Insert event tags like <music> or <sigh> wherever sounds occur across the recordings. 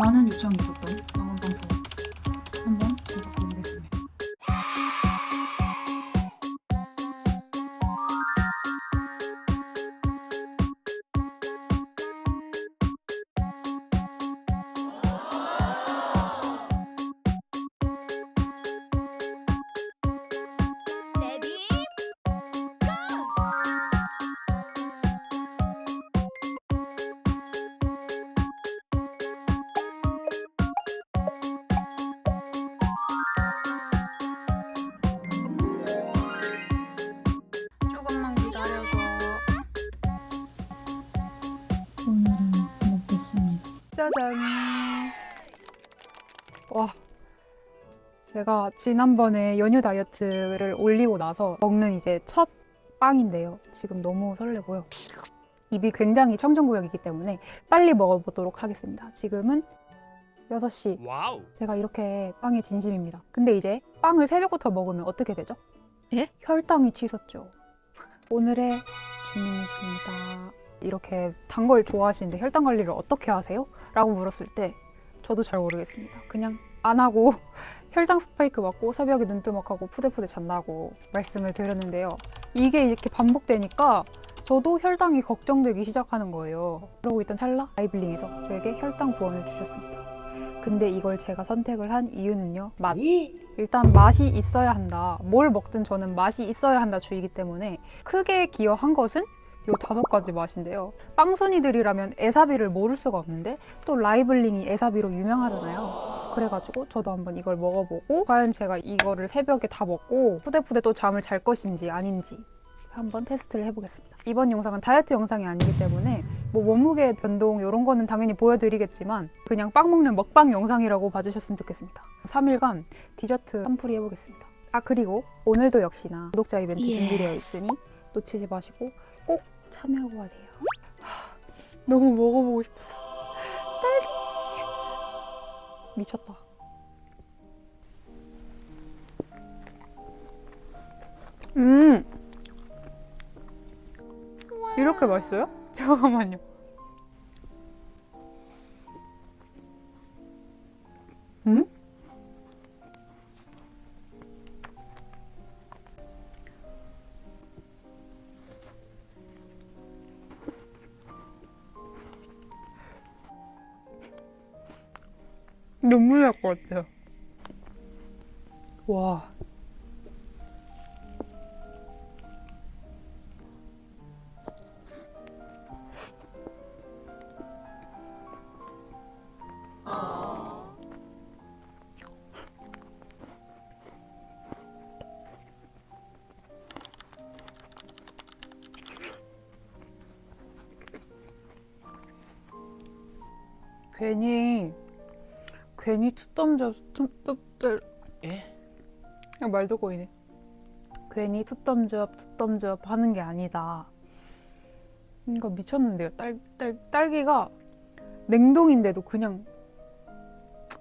많은 요청이 있었던 망원방송 짜잔. 와. 제가 지난번에 연휴 다이어트를 올리고 나서 먹는 이제 첫 빵인데요. 지금 너무 설레고요. 입이 굉장히 청정구역이기 때문에 빨리 먹어보도록 하겠습니다. 지금은 6시. 와우. 제가 이렇게 빵에 진심입니다. 근데 이제 빵을 새벽부터 먹으면 어떻게 되죠? 예? 혈당이 치솟죠. 오늘의 주님이십니다. 이렇게 단 걸 좋아하시는데 혈당 관리를 어떻게 하세요? 라고 물었을 때 저도 잘 모르겠습니다. 그냥 안 하고 <laughs> 혈당 스파이크 맞고 새벽에 눈뜨먹하고 푸대푸대 잔다고 말씀을 드렸는데요. 이게 이렇게 반복되니까 저도 혈당이 걱정되기 시작하는 거예요. 그러고 있던 찰나 아이블링에서 저에게 혈당 구원을 주셨습니다. 근데 이걸 제가 선택을 한 이유는요. 맛. 일단 맛이 있어야 한다. 뭘 먹든 저는 맛이 있어야 한다 주의기 때문에 크게 기여한 것은 요 다섯 가지 맛인데요. 빵순이들이라면 에사비를 모를 수가 없는데 또 라이블링이 에사비로 유명하잖아요. 그래가지고 저도 한번 이걸 먹어보고 과연 제가 이거를 새벽에 다 먹고 푸대푸대 또 잠을 잘 것인지 아닌지 한번 테스트를 해보겠습니다. 이번 영상은 다이어트 영상이 아니기 때문에 뭐 몸무게 변동 이런 거는 당연히 보여드리겠지만 그냥 빵 먹는 먹방 영상이라고 봐주셨으면 좋겠습니다. 3일간 디저트 한풀이 해보겠습니다. 아 그리고 오늘도 역시나 구독자 이벤트. 준비되어 있으니 놓치지 마시고 꼭 참여하고 가세요. 하, 너무 먹어보고. 딸기 미쳤다. 음 이렇게 맛있어요? <laughs> 잠깐만요. 눈물 날 것 같아요. 와. 괜히 괜히 투덤접 투덤접 예? 그냥 말도 꼬이네. 괜히 투덤접 투덤접 하는 게 아니다. 이거 미쳤는데요. 딸, 딸, 딸기가 냉동인데도 그냥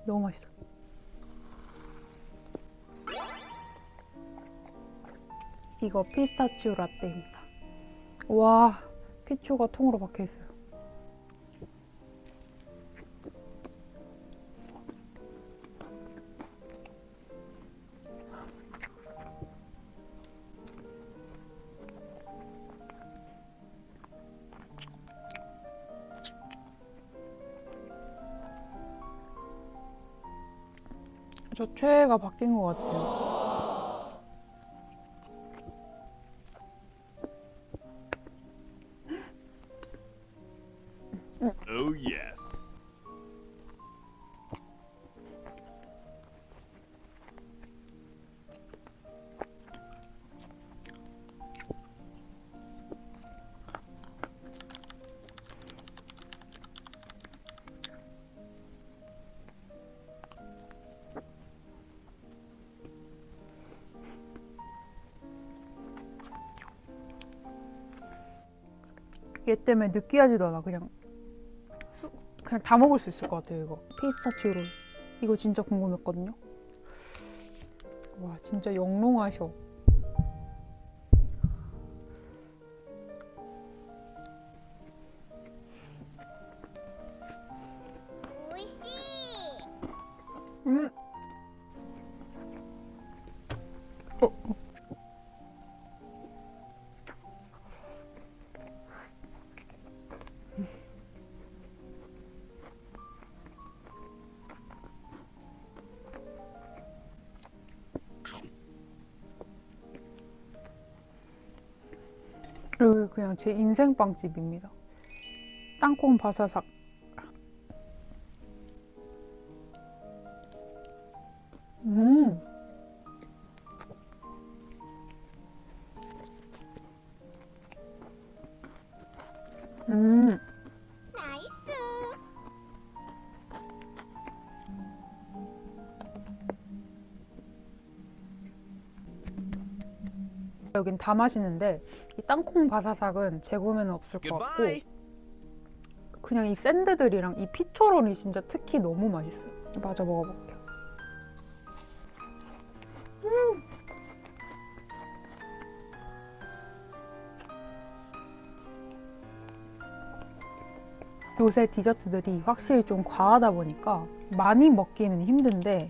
너무 맛있어. 이거 피스타치오 라떼입니다. 와, 피초가 통으로 박혀 있어요. 저 최애가 바뀐 것 같아요. 얘 때문에 느끼하지도 않아. 그냥 쑥 그냥 다 먹을 수 있을 것 같아요. 이거 피스타치오 롤. 이거 진짜 궁금했거든요. 와 진짜 영롱하셔. 음. 여기 그냥 제 인생 빵집입니다. 땅콩 바사삭. 여긴 다 맛있는데 이 땅콩 바사삭은 재구매는 없을 것 같고. 그냥 이 샌드들이랑 이 피초롤이 진짜 특히 너무 맛있어요. 마저 먹어볼게요. 음. 요새 디저트들이 확실히 좀 과하다 보니까 많이 먹기는 힘든데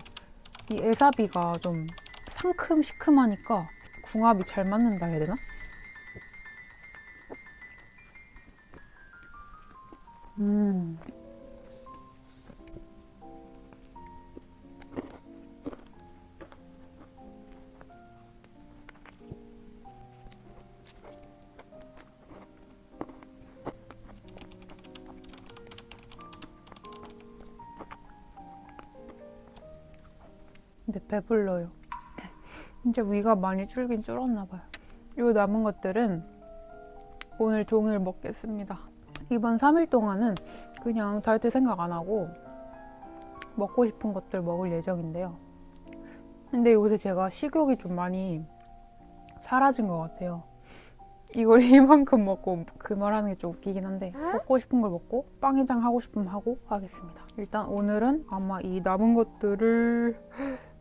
이 에사비가 좀 상큼 시큼하니까 궁합이 잘 맞는다 해야 되나? 음. 근데 배불러요. 진짜 위가 많이 줄긴 줄었나 봐요. 이 남은 것들은 오늘 종일 먹겠습니다. 이번 3일 동안은 그냥 다이어트 생각 안 하고 먹고 싶은 것들 먹을 예정인데요. 근데 요새 제가 식욕이 좀 많이 사라진 것 같아요. 이걸 <laughs> 이만큼 먹고 그 말하는 게 좀 웃기긴 한데 먹고 싶은 걸 먹고 빵해장 하고 싶으면 하고 하겠습니다. 일단 오늘은 아마 이 남은 것들을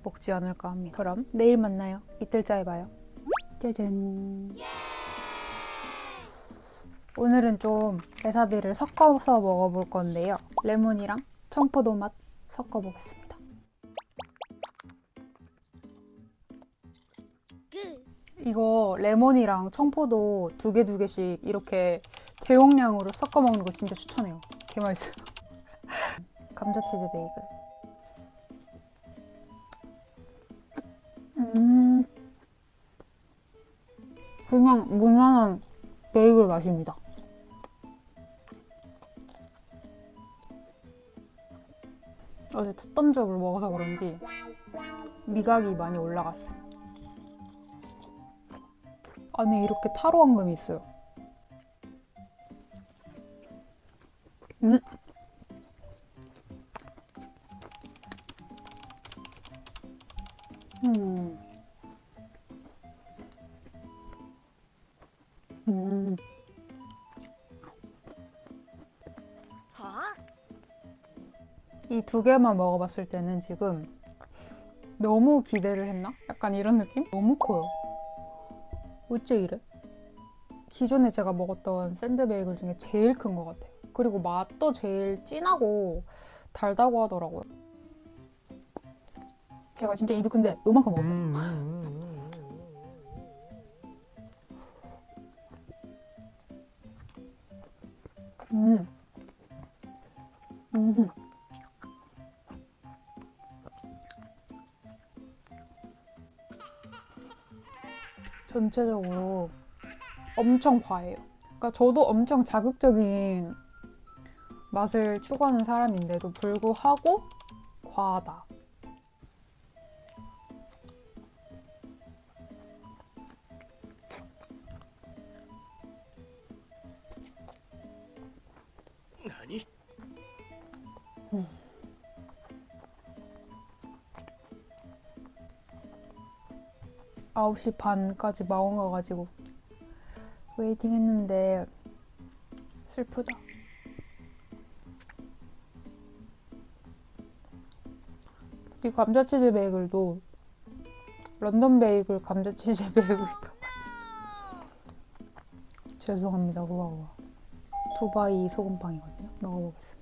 먹지 않을까 합니다. 그럼 내일 만나요. 이틀째에 봐요. 짜잔. 오늘은 좀 에사비를 섞어서 먹어볼 건데요. 레몬이랑 청포도 맛 섞어보겠습니다. 그. 이거 레몬이랑 청포도 두 개 두 개씩 이렇게 대용량으로 섞어 먹는 거 진짜 추천해요. 개 맛있어요. <laughs> 감자치즈 베이글. 음, 그냥 무난한 베이글 맛입니다. 어제 특덤접을 먹어서 그런지 미각이 많이 올라갔어요. 안에 이렇게 타로 황금이 있어요. 음. 음. 이 두 개만 먹어봤을 때는 지금 너무 기대를 했나? 약간 이런 느낌? 너무 커요. 어째 이래? 기존에 제가 먹었던 샌드베이글 중에 제일 큰 것 같아요. 그리고 맛도 제일 진하고 달다고 하더라고요. 제가 진짜 입이 근데 요만큼 먹었어요. 음. 음. 전체적으로 엄청 과해요. 그러니까 저도 엄청 자극적인 맛을 추구하는 사람인데도 불구하고 과하다. 9시 반까지 마원 가가지고 웨이팅 했는데 슬프다. 이 감자치즈 베이글도 런던 베이글 감자치즈 <laughs> 베이글이 더 맛있어. 죄송합니다. 우와 우와. 두바이 소금빵이거든요. 먹어보겠습니다.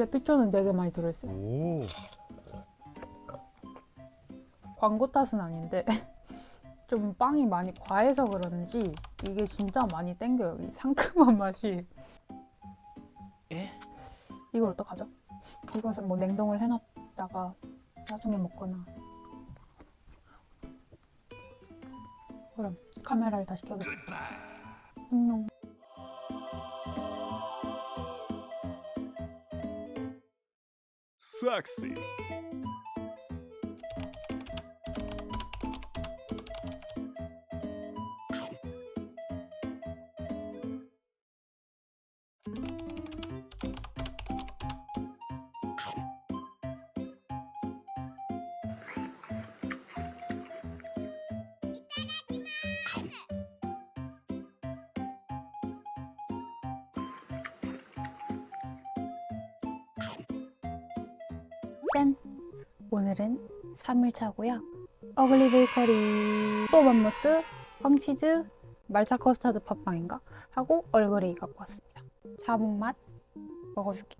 이제 피초는 되게 많이 들어있어요. 오. 광고 탓은 아닌데 <laughs> 좀 빵이 많이 과해서 그런지 이게 진짜 많이 땡겨요. 이 상큼한 맛이. 에? 이걸 어떡하죠? 이것은 뭐 냉동을 해놨다가 나중에 먹거나. 그럼 카메라를 다시 켜겠습니다. 안녕. Саксы. Ow. 짠! 오늘은 3일차고요. 어글리 베이커리 또 맘모스, 황치즈, 말차 커스타드 팥빵인가? 하고 얼그레이 갖고 왔습니다. 자몽 맛 먹어줄게.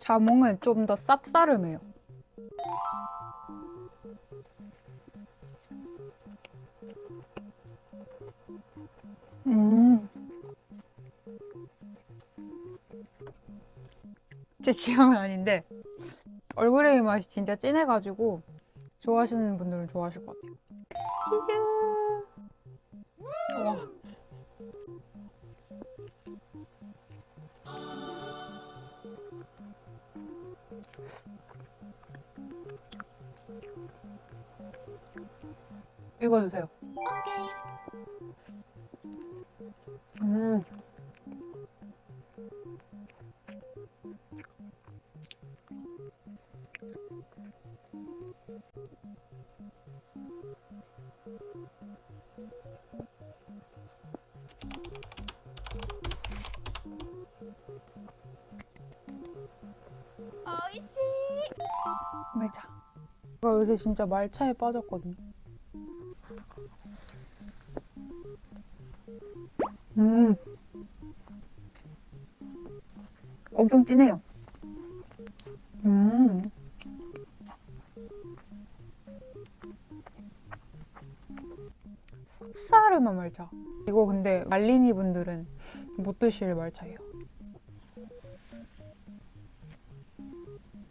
자몽은 좀 더 쌉싸름해요. 음. 제 취향은 아닌데 얼그레이 맛이 진짜 진해가지고 좋아하시는 분들은 좋아하실 것 같아요. 치즈. 와. 이거 주세요. 오케이. 음. 나 요새 진짜 말차에 빠졌거든요. 음. 엄청 진해요. 음. 쌉싸름한 말차. 이거 근데 말리니 분들은 못 드실 말차예요.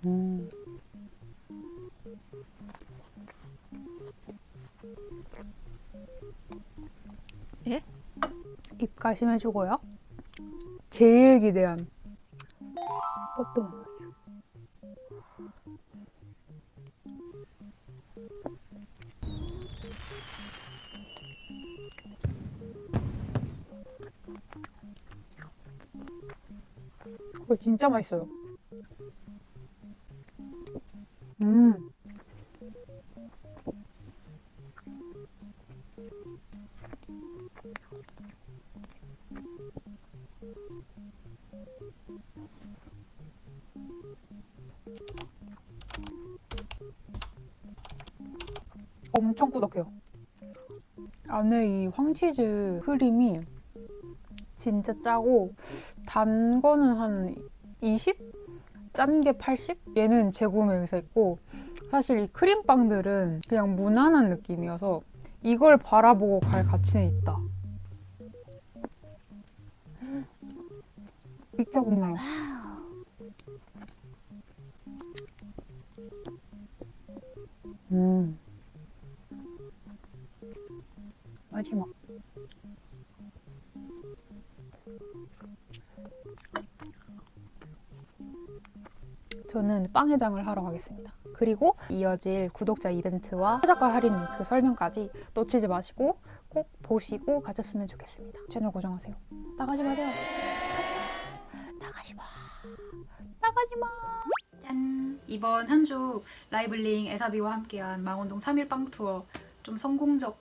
음. 가심해주고요. 제일 기대한 맛? 이거 진짜 맛있어요. 엄청 꾸덕해요. 안에 이 황치즈 크림이 진짜 짜고 단 거는 한 20? 짠 게 80? 얘는 재구매 의사 있고 사실 이 크림빵들은 그냥 무난한 느낌이어서 이걸 바라보고 갈 가치는 있다. 미쳐보나요? 음. 저는 빵 해장을 하러 가겠습니다. 그리고 이어질 구독자 이벤트와 최저가 할인 링크 설명까지 놓치지 마시고 꼭 보시고 가셨으면 좋겠습니다. 채널 고정하세요. 나가지 마세요. 나가지 마. 나가지 마. 짠. 이번 한 주 라이블링 에사비와 함께한 망원동 3일 빵 투어 좀 성공적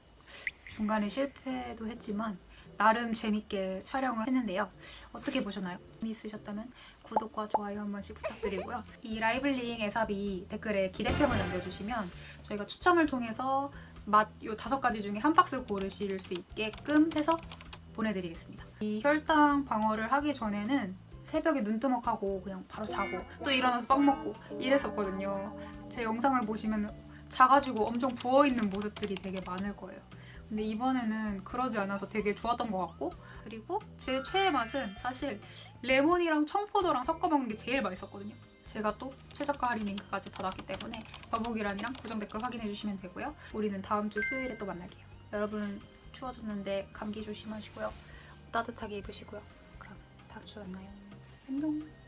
중간에 실패도 했지만 나름 재밌게 촬영을 했는데요. 어떻게 보셨나요? 재미있으셨다면 구독과 좋아요 한 번씩 부탁드리고요. 이 라이블링 에사비 댓글에 기대평을 남겨주시면 저희가 추첨을 통해서 맛요 다섯 가지 중에 한 박스를 고르실 수 있게끔 해서 보내드리겠습니다. 이 혈당 방어를 하기 전에는 새벽에 눈 뜨먹하고 그냥 바로 자고 또 일어나서 빵 먹고 이랬었거든요. 제 영상을 보시면 자가지고 엄청 부어있는 모습들이 되게 많을 거예요. 근데 이번에는 그러지 않아서 되게 좋았던 것 같고 그리고 제 최애 맛은 사실 레몬이랑 청포도랑 섞어 먹는 게 제일 맛있었거든요. 제가 또 최저가 할인 링크까지 받았기 때문에 더보기란이랑 고정 댓글 확인해 주시면 되고요. 우리는 다음 주 수요일에 또 만날게요. 여러분 추워졌는데 감기 조심하시고요. 따뜻하게 입으시고요. 그럼 다음 주에 만나요. 안녕.